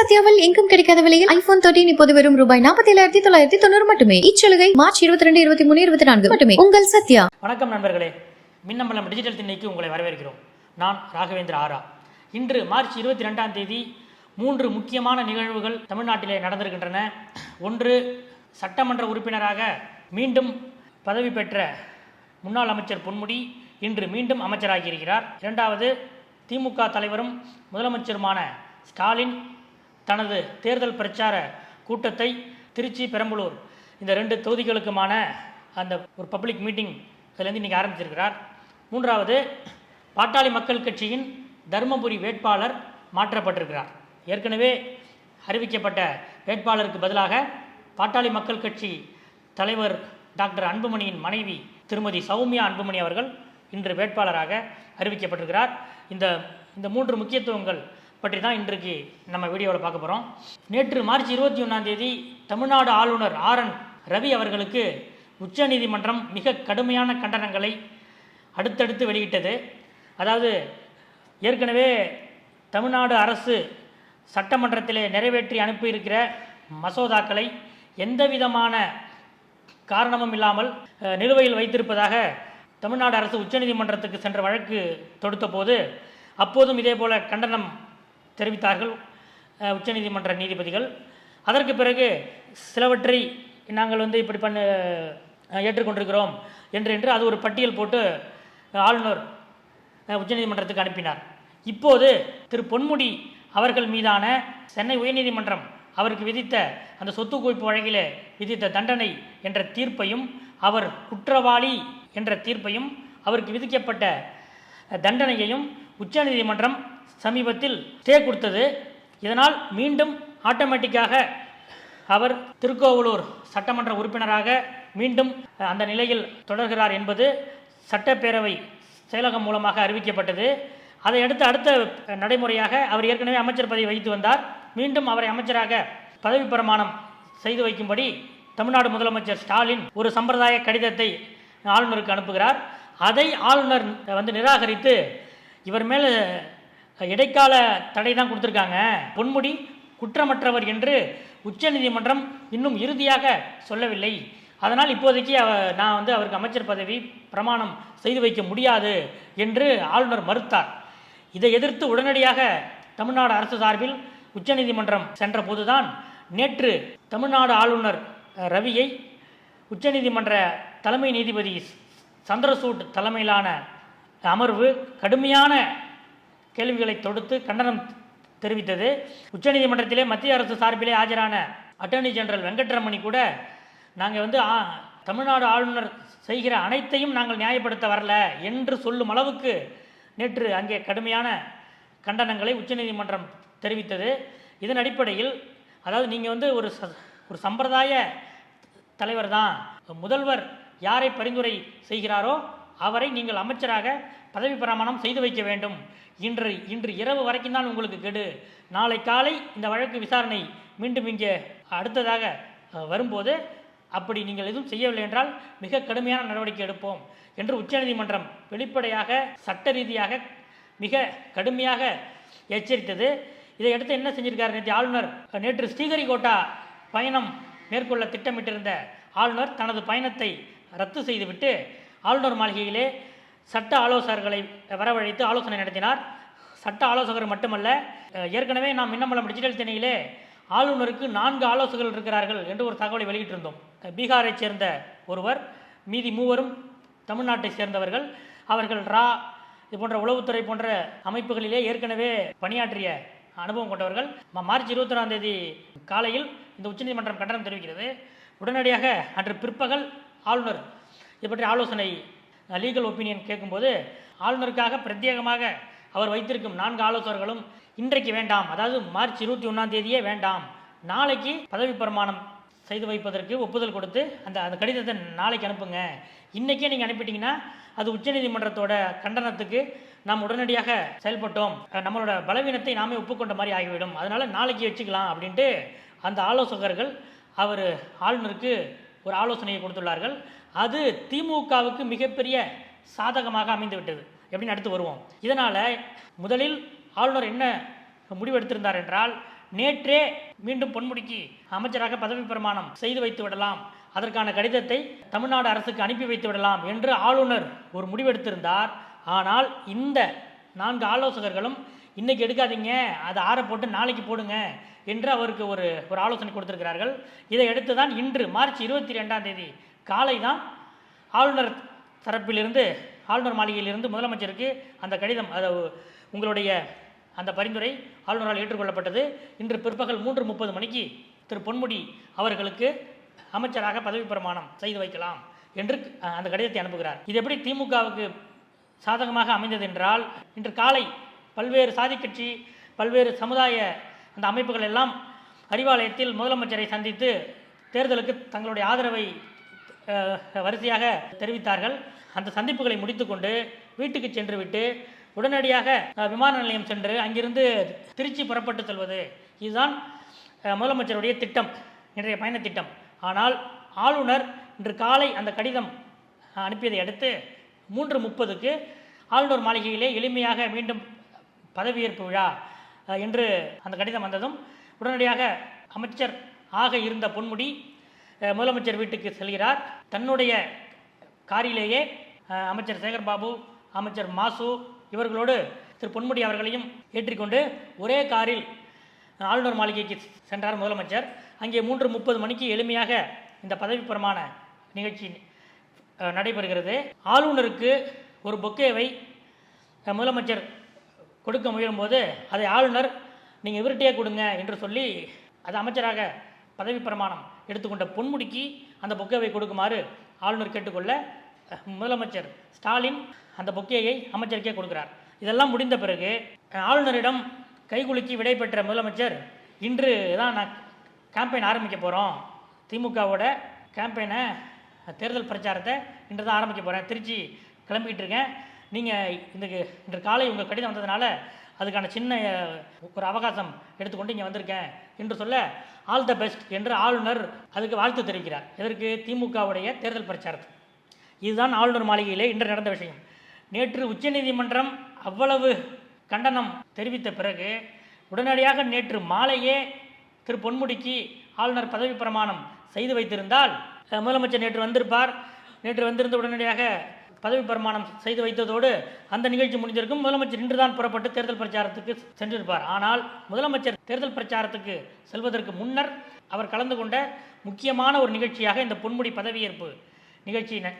சத்யாவில் எங்கும் கிடைக்காத விலையில் ஐபோன் தேர்ட்டின் இப்போது வெறும் ரூபாய் நாற்பத்தி ஏழாயிரத்தி தொள்ளாயிரத்தி தொண்ணூறு மட்டுமே. இச்சலுகை மார்ச் இருபத்தி ரெண்டு இருபத்தி மூணு இருபத்தி நான்கு மட்டுமே. உங்கள் சத்யா. வணக்கம் நண்பர்களே. மின்னம்பலம் டிஜிட்டல் திண்ணைக்கு உங்களை வரவேற்கிறோம். நான் ராகவேந்திர ஆரா. இன்று மார்ச் இருபத்தி ரெண்டாம் தேதி மூன்று முக்கியமான நிகழ்வுகள் தமிழ்நாட்டிலே நடந்திருக்கின்றன. ஒன்று சட்டமன்ற உறுப்பினராக மீண்டும் பதவி பெற்ற முன்னாள் அமைச்சர் பொன்முடி இன்று மீண்டும் அமைச்சராகியிருக்கிறார் இரண்டாவது திமுக தலைவரும் முதலமைச்சருமான ஸ்டாலின் தனது தேர்தல் பிரச்சார கூட்டத்தை திருச்சி பெரம்பலூர் இந்த ரெண்டு தொகுதிகளுக்குமான அந்த ஒரு பப்ளிக் மீட்டிங் இதுலேருந்து இன்றைக்கி ஆரம்பிச்சிருக்கிறார். மூன்றாவது பாட்டாளி மக்கள் கட்சியின் தருமபுரி வேட்பாளர் மாற்றப்பட்டிருக்கிறார். ஏற்கனவே அறிவிக்கப்பட்ட வேட்பாளருக்கு பதிலாக பாட்டாளி மக்கள் கட்சி தலைவர் டாக்டர் அன்புமணியின் மனைவி திருமதி சௌமியா அன்புமணி அவர்கள் இன்று வேட்பாளராக அறிவிக்கப்பட்டிருக்கிறார். இந்த இந்த மூன்று முக்கியத்துவங்கள் பற்றி தான் இன்றைக்கு நம்ம வீடியோவில் பார்க்க போகிறோம் நேற்று மார்ச் இருபத்தி ஒன்றாம் தேதி தமிழ்நாடு ஆளுநர் ஆர் என் ரவி அவர்களுக்கு உச்சநீதிமன்றம் மிக கடுமையான கண்டனங்களை அடுத்தடுத்து வெளியிட்டது. அதாவது ஏற்கனவே தமிழ்நாடு அரசு சட்டமன்றத்திலே நிறைவேற்றி அனுப்பியிருக்கிற மசோதாக்களை எந்த விதமான காரணமும் இல்லாமல் நிலுவையில் வைத்திருப்பதாக தமிழ்நாடு அரசு உச்சநீதிமன்றத்துக்கு சென்ற வழக்கு தொடுத்த போது அப்போதும் இதேபோல கண்டனம் தெரிவித்தார்கள். உச்சநீதிமன்ற நீதிபதிகள். அதற்கு பிறகு சிலவற்றை நாங்கள் வந்து இப்படி பண்ண ஏற்றுக்கொண்டிருக்கிறோம் என்று என்று அது ஒரு பட்டியல் போட்டு ஆளுநர் உச்சநீதிமன்றத்துக்கு அனுப்பினார். இப்போது திரு பொன்முடி அவர்கள் மீதான சென்னை உயர்நீதிமன்றம் அவருக்கு விதித்த அந்த சொத்து குவிப்பு வழக்கிலே விதித்த தண்டனை என்ற தீர்ப்பையும் அவர் குற்றவாளி என்ற தீர்ப்பையும் அவருக்கு விதிக்கப்பட்ட தண்டனையையும் உச்சநீதிமன்றம் சமீபத்தில் ஸ்டே கொடுத்தது. இதனால் மீண்டும் ஆட்டோமேட்டிக்காக அவர் திருக்கோவலூர் சட்டமன்ற உறுப்பினராக மீண்டும் அந்த நிலையில் தொடர்கிறார் என்பது சட்டப்பேரவை செயலகம் மூலமாக அறிவிக்கப்பட்டது. அதை அடுத்து அடுத்த நடைமுறையாக அவர் ஏற்கனவே அமைச்சர் பதவி வகித்து வந்தார். மீண்டும் அவரை அமைச்சராக பதவி பிரமாணம் செய்து வைக்கும்படி தமிழ்நாடு முதலமைச்சர் ஸ்டாலின் ஒரு சம்பிரதாய கடிதத்தை ஆளுநருக்கு அனுப்புகிறார். அதை ஆளுநர் வந்து நிராகரித்து இவர் மேலே இடைக்கால தடை தான் கொடுத்துருக்காங்க. பொன்முடி குற்றமற்றவர் என்று உச்சநீதிமன்றம் இன்னும் இறுதியாக சொல்லவில்லை. அதனால் இப்போதைக்கு அவ நான் வந்து அவருக்கு அமைச்சர் பதவி பிரமாணம் செய்து வைக்க முடியாது என்று ஆளுநர் மறுத்தார். இதை எதிர்த்து உடனடியாக தமிழ்நாடு அரசு சார்பில் உச்சநீதிமன்றம் சென்ற போதுதான் நேற்று தமிழ்நாடு ஆளுநர் ரவியை உச்சநீதிமன்ற தலைமை நீதிபதி சந்திரசூட் தலைமையிலான அமர்வு கடுமையான கேள்விகளை தொடுத்து கண்டனம் தெரிவித்தது. உச்சநீதிமன்றத்திலே மத்திய அரசு சார்பிலே ஆஜரான அட்டர்னி ஜெனரல் வெங்கட்ரமணி கூட நாங்கள் வந்து தமிழ்நாடு ஆளுநர் செய்கிற அனைத்தையும் நாங்கள் நியாயப்படுத்த வரல என்று சொல்லும் அளவுக்கு நேற்று அங்கே கடுமையான கண்டனங்களை உச்சநீதிமன்றம் தெரிவித்தது. இதன் அடிப்படையில் அதாவது நீங்கள் வந்து ஒரு ச- ஒரு சம்பிரதாய தலைவர் தான் முதல்வர் யாரை பரிந்துரை செய்கிறாரோ அவரை நீங்கள் அமைச்சராக பதவி பிரமாணம் செய்து வைக்க வேண்டும் இன்று இன்று இரவு வரைக்கும் தான் உங்களுக்கு கெடு. நாளை காலை இந்த வழக்கு விசாரணை மீண்டும் இங்கே அடுத்ததாக வரும்போது அப்படி நீங்கள் எதுவும் செய்யவில்லை என்றால் மிக கடுமையான நடவடிக்கை எடுப்போம் என்று உச்சநீதிமன்றம் வெளிப்படையாக சட்ட ரீதியாக மிக கடுமையாக எச்சரித்தது. இதையடுத்து என்ன செஞ்சிருக்காரு நேற்று ஆளுநர்? நேற்று ஸ்ரீஹரிகோட்டா பயணம் மேற்கொள்ள திட்டமிட்டிருந்த ஆளுநர் தனது பயணத்தை ரத்து செய்துவிட்டு ஆளுநர் மாளிகையிலே சட்ட ஆலோசகர்களை வரவழைத்து ஆலோசனை நடத்தினார். சட்ட ஆலோசகர் மட்டுமல்ல ஏற்கனவே நாம் மின்னம்பலம் டிஜிட்டல் திணையிலே ஆளுநருக்கு நான்கு ஆலோசகர்கள் இருக்கிறார்கள் என்று ஒரு தகவலை வெளியிட்டிருந்தோம். பீகாரைச் சேர்ந்த ஒருவர் மீதி மூவரும் தமிழ்நாட்டை சேர்ந்தவர்கள். அவர்கள் ரா இது போன்ற உளவுத்துறை போன்ற அமைப்புகளிலே ஏற்கனவே பணியாற்றிய அனுபவம் கொண்டவர்கள். மார்ச் மார்ச் ஒன்றாம் தேதி காலையில் இந்த உச்சநீதிமன்றம் கண்டனம் தெரிவிக்கிறது. உடனடியாக அன்று பிற்பகல் ஆளுநர் இது பற்றி ஆலோசனை லீகல் ஒப்பீனியன் கேட்கும்போது ஆளுநருக்காக பிரத்யேகமாக அவர் வைத்திருக்கும் நான்கு ஆலோசகர்களும் இன்றைக்கு வேண்டாம். அதாவது மார்ச் இருபத்தி ஒன்றாம் தேதியே வேண்டாம். நாளைக்கு பதவி பிரமாணம் செய்து வைப்பதற்கு ஒப்புதல் கொடுத்து அந்த அந்த கடிதத்தை நாளைக்கு அனுப்புங்க. இன்றைக்கே நீங்கள் அனுப்பிட்டீங்கன்னா அது உச்சநீதிமன்றத்தோட கண்டனத்துக்கு நாம் உடனடியாக செயல்பட்டோம். நம்மளோட பலவீனத்தை நாமே ஒப்புக்கொண்ட மாதிரி ஆகிவிடும். அதனால் நாளைக்கு வச்சுக்கலாம் அப்படின்ட்டு அந்த ஆலோசகர்கள் அவர் ஆளுநருக்கு ஒரு ஆலோசனையை கொடுத்துள்ளார்கள். அது திமுகவுக்கு மிகப்பெரிய சாதகமாக அமைந்து விட்டது எப்படின்னு அடுத்து வருவோம். இதனால் முதலில் ஆளுநர் என்ன முடிவெடுத்திருந்தார் என்றால் நேற்றே மீண்டும் பொன்முடிக்கு அமைச்சராக பதவி பிரமாணம் செய்து வைத்து விடலாம். அதற்கான கடிதத்தை தமிழ்நாடு அரசுக்கு அனுப்பி வைத்து விடலாம் என்று ஆளுநர் ஒரு முடிவெடுத்திருந்தார். ஆனால் இந்த நான்கு ஆலோசகர்களும் இன்னைக்கு எடுக்காதீங்க அதை ஆற போட்டு நாளைக்கு போடுங்க என்று அவருக்கு ஒரு ஒரு ஆலோசனை கொடுத்திருக்கிறார்கள். இதை அடுத்து தான் இன்று மார்ச் இருபத்தி ரெண்டாம் தேதி காலை தான் ஆளுநர் தரப்பிலிருந்து ஆளுநர் மாளிகையிலிருந்து முதலமைச்சருக்கு அந்த கடிதம் அதை உங்களுடைய அந்த பரிந்துரை ஆளுநரால் ஏற்றுக்கொள்ளப்பட்டது. இன்று பிற்பகல் மூன்று முப்பது மணிக்கு திரு பொன்முடி அவர்களுக்கு அமைச்சராக பதவி பிரமாணம் செய்து வைக்கலாம் என்று அந்த கடிதத்தை அனுப்புகிறார். இது எப்படி திமுகவுக்கு சாதகமாக அமைந்தது என்றால் இன்று காலை பல்வேறு சாதி கட்சி பல்வேறு சமுதாய அந்த அமைப்புகள் எல்லாம் அறிவாலயத்தில் முதலமைச்சரை சந்தித்து தேர்தலுக்கு தங்களுடைய ஆதரவை வரிசையாக தெரிவித்தார்கள். அந்த சந்திப்புகளை முடித்துக்கொண்டு வீட்டுக்கு சென்றுவிட்டு உடனடியாக விமான நிலையம் சென்று அங்கிருந்து திருச்சி புறப்பட்டு செல்வது. இதுதான் முதலமைச்சருடைய திட்டம் இன்றைய பயணத்திட்டம் ஆனால் ஆளுநர் இன்று காலை அந்த கடிதம் அனுப்பியதை அடுத்து மூன்று முப்பதுக்கு ஆளுநர் மாளிகையிலே எளிமையாக மீண்டும் பதவியேற்பு விழா என்று அந்த கடிதம் வந்ததும் உடனடியாக அமைச்சர் ஆக இருந்த பொன்முடி முதலமைச்சர் வீட்டுக்கு செல்கிறார். தன்னுடைய காரிலேயே அமைச்சர் சேகர்பாபு அமைச்சர் மாசு இவர்களோடு திரு பொன்முடி அவர்களையும் ஏற்றிக்கொண்டு ஒரே காரில் ஆளுநர் மாளிகைக்கு சென்றார் முதலமைச்சர். அங்கே மூன்று முப்பது மணிக்கு எளிமையாக இந்த பதவி பிரமாண நிகழ்ச்சி நடைபெறுகிறது. ஆளுநருக்கு ஒரு பொக்கேவை முதலமைச்சர் கொடுக்க முயலும்போது அதை ஆளுநர் நீங்கள் இவர்கிட்டயே கொடுங்க என்று சொல்லி அது அமைச்சராக பதவி பிரமாணம் எடுத்துக்கொண்ட பொன்முடிக்கு அந்த பொக்கேவை கொடுக்குமாறு ஆளுநர் கேட்டுக்கொள்ள முதலமைச்சர் ஸ்டாலின் அந்த பொக்கேயை அமைச்சருக்கே கொடுக்கிறார். இதெல்லாம் முடிந்த பிறகு ஆளுநரிடம் கைகுலுக்கி விடை பெற்ற முதலமைச்சர் இன்று தான் நான் கேம்பெயின் ஆரம்பிக்க போகிறோம் திமுகவோட கேம்பெயினை தேர்தல் பிரச்சாரத்தை இன்று தான் ஆரம்பிக்க போகிறேன் திருச்சி கிளம்பிக்கிட்டு இருக்கேன். நீங்கள் இந்த இன்று காலை உங்கள் கடிதம் வந்ததுனால அதுக்கான சின்ன ஒரு அவகாசம் எடுத்துக்கொண்டு இங்கே வந்திருக்கேன் என்று சொல்ல ஆல் த பெஸ்ட் என்று ஆளுநர் அதுக்கு வாழ்த்து தெரிவிக்கிறார். இதற்கு திமுகவுடைய தேர்தல் பிரச்சாரத்துக்கு இதுதான் ஆளுநர் மாளிகையிலே இன்று நடந்த விஷயம். நேற்று உச்சநீதிமன்றம் அவ்வளவு கண்டனம் தெரிவித்த பிறகு உடனடியாக நேற்று மாலையே திரு பொன்முடிக்கு ஆளுநர் பதவி பிரமாணம் செய்து வைத்திருந்தால் முதலமைச்சர் நேற்று வந்திருப்பார். நேற்று வந்திருந்த உடனடியாக பதவி பிரமாணம் செய்து வைத்ததோடு அந்த நிகழ்ச்சி முடிஞ்சிருக்கும் முதலமைச்சர் இன்றுதான் புறப்பட்டு தேர்தல் பிரச்சாரத்துக்கு சென்றிருப்பார். ஆனால் முதலமைச்சர் தேர்தல் பிரச்சாரத்துக்கு செல்வதற்கு முன்னர் அவர் கலந்து கொண்ட முக்கியமான ஒரு நிகழ்ச்சியாக இந்த பொன்முடி பதவியேற்பு நிகழ்ச்சி ந-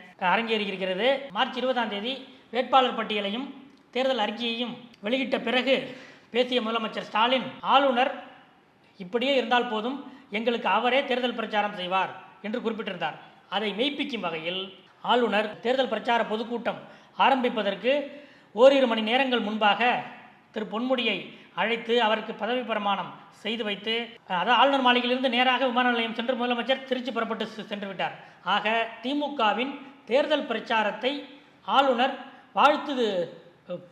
மார்ச் இருபதாம் தேதி வேட்பாளர் பட்டியலையும் தேர்தல் அறிக்கையையும் வெளியிட்ட பிறகு பேசிய முதலமைச்சர் ஸ்டாலின் ஆளுநர் இப்படியே இருந்தால் போதும் எங்களுக்கு அவரே தேர்தல் பிரச்சாரம் செய்வார் என்று குறிப்பிட்டிருந்தார். அதை மெய்ப்பிக்கும் வகையில் ஆளுநர் தேர்தல் பிரச்சார பொதுக்கூட்டம் ஆரம்பிப்பதற்கு ஓரிரு மணி நேரங்கள் முன்பாக திரு பொன்முடியை அழைத்து அவருக்கு பதவி பிரமாணம் செய்து வைத்து அதாவது ஆளுநர் மாளிகையிலிருந்து நேராக விமான நிலையம் சென்று முதலமைச்சர் திருச்சி புறப்பட்டு சென்று விட்டார். ஆக திமுகவின் தேர்தல் பிரச்சாரத்தை ஆளுநர் வாழ்த்து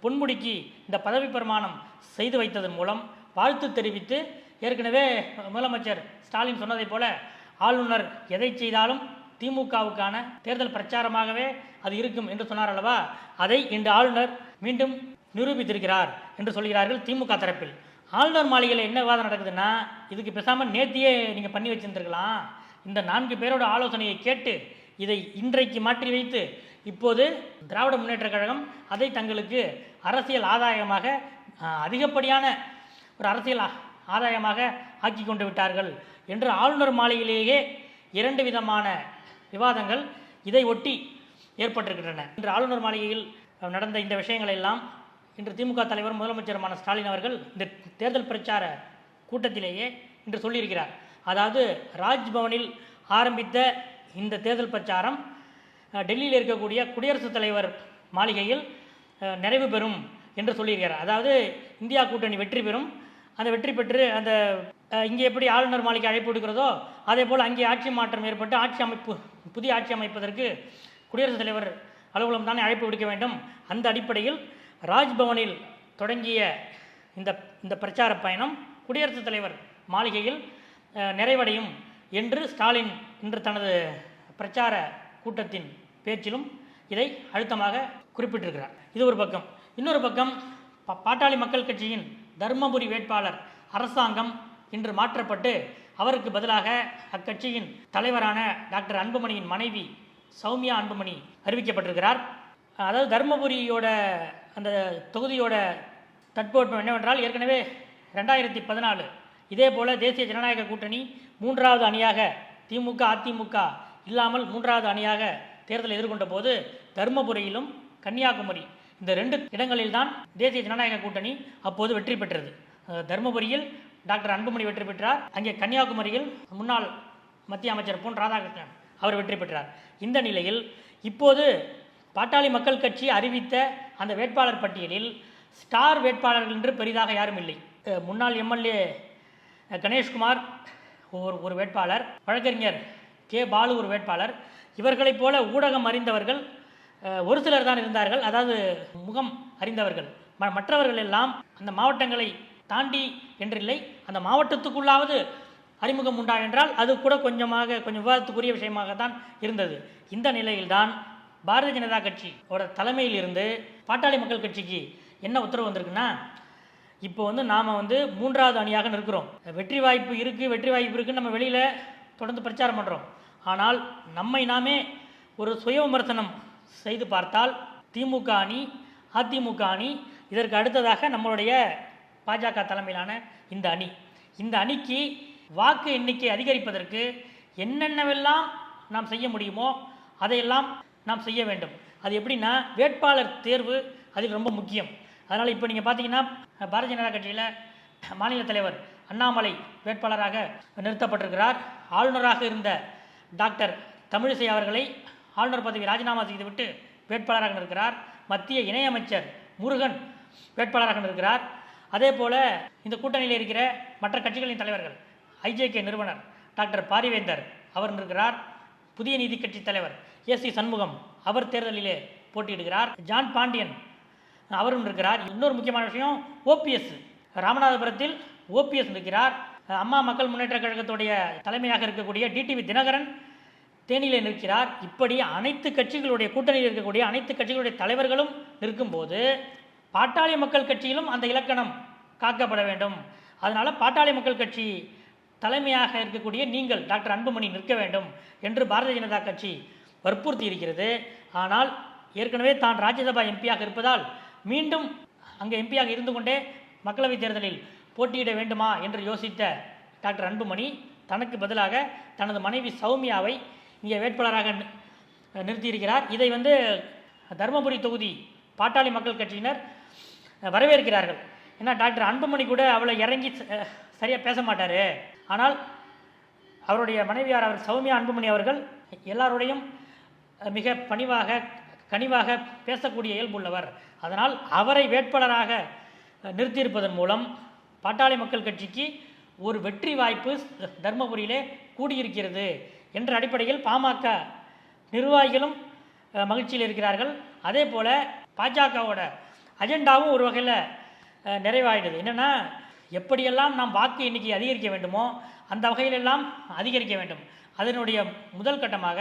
பொன்முடிக்கு இந்த பதவி பிரமாணம் செய்து வைத்ததன் மூலம் வாழ்த்து தெரிவித்து ஏற்கனவே முதலமைச்சர் ஸ்டாலின் சொன்னதைப் போல ஆளுநர் எதை செய்தாலும் திமுகவுக்கான தேர்தல் பிரச்சாரமாகவே அது இருக்கும் என்று சொன்னார் அல்லவா? அதை இன்று ஆளுநர் மீண்டும் நிரூபித்திருக்கிறார் என்று சொல்கிறார்கள் திமுக தரப்பில். ஆளுநர் மாளிகையில் என்ன விவாதம் நடக்குதுன்னா இதுக்கு பேசாமல் நேத்தியே நீங்கள் பண்ணி வச்சிருந்துருக்கலாம். இந்த நான்கு பேரோட ஆலோசனையை கேட்டு இதை இன்றைக்கு மாற்றி வைத்து இப்போது திராவிட முன்னேற்றக் கழகம் அதை தங்களுக்கு அரசியல் ஆதாயமாக அதிகப்படியான ஒரு அரசியல் ஆ- ஆதாயமாக ஆக்கி கொண்டு விட்டார்கள் என்று ஆளுநர் மாளிகையிலேயே இரண்டு விதமான விவாதங்கள் இதை ஒட்டி ஏற்பட்டிருக்கின்றன. இன்று ஆளுநர் மாளிகையில் நடந்த இந்த விஷயங்கள் எல்லாம் இன்று திமுக தலைவர் முதலமைச்சருமான ஸ்டாலின் அவர்கள் இந்த தேர்தல் பிரச்சார கூட்டத்திலேயே இன்று சொல்லியிருக்கிறார். அதாவது ராஜ்பவனில் ஆரம்பித்த இந்த தேர்தல் பிரச்சாரம் டெல்லியில் இருக்கக்கூடிய குடியரசுத் தலைவர் மாளிகையில் நிறைவு பெறும் என்று சொல்லியிருக்கிறார். அதாவது இந்தியா கூட்டணி வெற்றி பெறும் அந்த வெற்றி பெற்று அந்த இங்கே எப்படி ஆளுநர் மாளிகை அழைப்பு விடுக்கிறதோ அதே போல் அங்கே ஆட்சி மாற்றம் ஏற்பட்டு ஆட்சி அமைப்பு புதிய ஆட்சி அமைப்பதற்கு குடியரசுத் தலைவர் அலுவலகம் தானே அழைப்பு விடுக்க வேண்டும். அந்த அடிப்படையில் ராஜ்பவனில் தொடங்கிய இந்த இந்த பிரச்சார பயணம் குடியரசுத் தலைவர் மாளிகையில் நிறைவடையும் என்று ஸ்டாலின் இன்று தனது பிரச்சார கூட்டத்தின் பேச்சிலும் இதை அழுத்தமாக குறிப்பிட்டிருக்கிறார். இது ஒரு பக்கம். இன்னொரு பக்கம் பா- பாட்டாளி மக்கள் கட்சியின் தர்மபுரி வேட்பாளர் அரசாங்கம் இன்று மாற்றப்பட்டு அவருக்கு பதிலாக அக்கட்சியின் தலைவரான டாக்டர் அன்புமணியின் மனைவி சௌமியா அன்புமணி அறிவிக்கப்பட்டிருக்கிறார். அதாவது தர்மபுரியோட அந்த தொகுதியோட தட்பவெப்பம் என்னவென்றால் ஏற்கனவே ரெண்டாயிரத்தி பதினாலு இதே போல் தேசிய ஜனநாயக கூட்டணி மூன்றாவது அணியாக திமுக அதிமுக இல்லாமல் மூன்றாவது அணியாக தேர்தலை எதிர்கொண்ட போது தருமபுரியிலும் கன்னியாகுமரி இந்த ரெண்டு இடங்களில்தான் தேசிய ஜனநாயக கூட்டணி அப்போது வெற்றி பெற்றது. தருமபுரியில் டாக்டர் அன்புமணி வெற்றி பெற்றார். அங்கே கன்னியாகுமரியில் முன்னாள் மத்திய அமைச்சர் பொன் ராதாகிருஷ்ணன் அவர் வெற்றி பெற்றார். இந்த நிலையில் இப்போது பாட்டாளி மக்கள் கட்சி அறிவித்த அந்த வேட்பாளர் பட்டியலில் ஸ்டார் வேட்பாளர்கள் என்று பெரிதாக யாரும் இல்லை. முன்னாள் எம்எல்ஏ கணேஷ்குமார் ஒரு ஒரு வேட்பாளர் வழக்கறிஞர் கே பாலு ஒரு வேட்பாளர். இவர்களைப் போல ஊடகம் அறிந்தவர்கள் ஒரு சிலர் தான் இருந்தார்கள். அதாவது முகம் அறிந்தவர்கள். ம- மற்றவர்கள் எல்லாம் அந்த மாவட்டங்களை தாண்டி என்றில்லை. அந்த மாவட்டத்துக்குள்ளாவது அறிமுகம் உண்டா என்றால் அது கூட கொஞ்சமாக கொஞ்சம் விவாதத்துக்குரிய விஷயமாக தான் இருந்தது. இந்த நிலையில்தான் பாரதிய ஜனதா கட்சியோட தலைமையில் இருந்து பாட்டாளி மக்கள் கட்சிக்கு என்ன உத்தரவு வந்திருக்குன்னா இப்போ வந்து நாம் வந்து மூன்றாவது அணியாக நிற்கிறோம். வெற்றி வாய்ப்பு இருக்குது வெற்றி வாய்ப்பு இருக்குன்னு நம்ம வெளியில் தொடர்ந்து பிரச்சாரம் பண்ணுறோம் ஆனால் நம்மை நாமே ஒரு சுய விமர்சனம் செய்து பார்த்தால் திமுக அணி அதிமுக அணி இதற்கு அடுத்ததாக நம்மளுடைய பாஜக தலைமையிலான இந்த அணி. இந்த அணிக்கு வாக்கு எண்ணிக்கை அதிகரிப்பதற்கு என்னென்னவெல்லாம் நாம் செய்ய முடியுமோ அதையெல்லாம் நாம் செய்ய வேண்டும். அது எப்படின்னா வேட்பாளர் தேர்வு அதில் ரொம்ப முக்கியம். அதனால் இப்போ நீங்கள் பார்த்தீங்கன்னா பாரதிய ஜனதா கட்சியில் மாநில தலைவர் அண்ணாமலை வேட்பாளராக நிறுத்தப்பட்டிருக்கிறார். ஆளுநராக இருந்த டாக்டர் தமிழிசை அவர்களை ஆளுநர் பதவி ராஜினாமா செய்துவிட்டு வேட்பாளராக இருக்கிறார் மத்திய இணையமைச்சர் முருகன் வேட்பாளராக இருக்கிறார் அதே போல இந்த கூட்டணியில் இருக்கிற மற்ற கட்சிகளின் தலைவர்கள் ஐஜேகே நிறுவனர் டாக்டர் பாரிவேந்தர் அவர் இருக்கிறார் புதிய நீதி கட்சி தலைவர் எஸ் சி சண்முகம் அவர் தேர்தலிலே போட்டியிடுகிறார். ஜான் பாண்டியன் அவரும் இருக்கிறார் இன்னொரு முக்கியமான விஷயம் ஓபிஎஸ் ராமநாதபுரத்தில் ஓபிஎஸ் இருக்கிறார் அம்மா மக்கள் முன்னேற்ற கழகத்துடைய தலைமையாக இருக்கக்கூடிய டிடிவி தினகரன் தேனியிலே நிற்கிறார். இப்படி அனைத்து கட்சிகளுடைய கூட்டணியில் இருக்கக்கூடிய அனைத்து கட்சிகளுடைய தலைவர்களும் நிற்கும்போது பாட்டாளி மக்கள் கட்சியிலும் அந்த இலக்கணம் காக்கப்பட வேண்டும். அதனால் பாட்டாளி மக்கள் கட்சி தலைமையாக இருக்கக்கூடிய நீங்கள் டாக்டர் அன்புமணி நிற்க வேண்டும் என்று பாரதிய ஜனதா கட்சி வற்புறுத்தி இருக்கிறது. ஆனால் ஏற்கனவே தான் ராஜ்யசபா எம்பியாக இருப்பதால் மீண்டும் அங்கே எம்பியாக இருந்து கொண்டே மக்களவைத் தேர்தலில் போட்டியிட வேண்டுமா என்று யோசித்த டாக்டர் அன்புமணி தனக்கு பதிலாக தனது மனைவி சௌமியாவை இங்கே வேட்பாளராக நிறுத்தியிருக்கிறார். இதை வந்து தருமபுரி தொகுதி பாட்டாளி மக்கள் கட்சியினர் வரவேற்கிறார்கள். ஏன்னா டாக்டர் அன்புமணி கூட அவளை இறங்கி சரியாக பேச மாட்டார். ஆனால் அவருடைய மனைவியார் அவர் சௌமியா அன்புமணி அவர்கள் எல்லாரோடையும் மிக பணிவாக கனிவாக பேசக்கூடிய இயல்புள்ளவர் அதனால் அவரை வேட்பாளராக நிறுத்தியிருப்பதன் மூலம் பாட்டாளி மக்கள் கட்சிக்கு ஒரு வெற்றி வாய்ப்பு தர்மபுரியிலே கூடியிருக்கிறது. என்ற அடிப்படையில் பாமக நிர்வாகிகளும் மகிழ்ச்சியில் இருக்கிறார்கள். அதே போல் பாஜகவோட அஜெண்டாவும் ஒரு வகையில் அஹ், நிறைவாயிடுது. என்னென்னா எப்படியெல்லாம் நாம் வாக்கு எண்ணிக்கை அதிகரிக்க வேண்டுமோ அந்த வகையிலெல்லாம் அதிகரிக்க வேண்டும். அதனுடைய முதல் கட்டமாக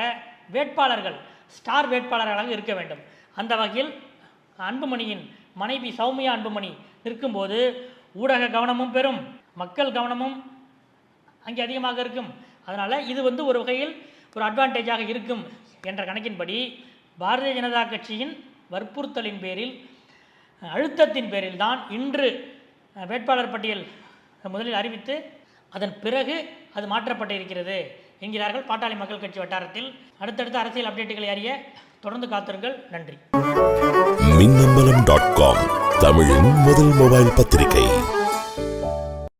வேட்பாளர்கள் ஸ்டார் வேட்பாளர்களாக இருக்க வேண்டும். அந்த வகையில் அன்புமணியின் மனைவி சௌமியா அன்புமணி நிற்கும்போது ஊடக கவனமும் பெறும் மக்கள் கவனமும் அங்கே அதிகமாக இருக்கும். அதனால் இது வந்து ஒரு வகையில் ஒரு அட்வான்டேஜாக இருக்கும் என்ற கணக்கின்படி பாரதிய ஜனதா கட்சியின் வற்புறுத்தலின் பேரில் அழுத்தத்தின் பேரில் தான் இன்று வேட்பாளர் பட்டியல் முதலில் அறிவித்து அதன் பிறகு அது மாற்றப்பட்டு இருக்கிறது என்கிறார்கள் பாட்டாளி மக்கள் கட்சி வட்டாரத்தில். அடுத்தடுத்த அரசியல் அப்டேட்டுகளை அறிய தொடர்ந்து காத்திருங்கள். நன்றி. மின்னம்பலம் டாட் காம் தமிழின் முதல் மொபைல் பத்திரிகை.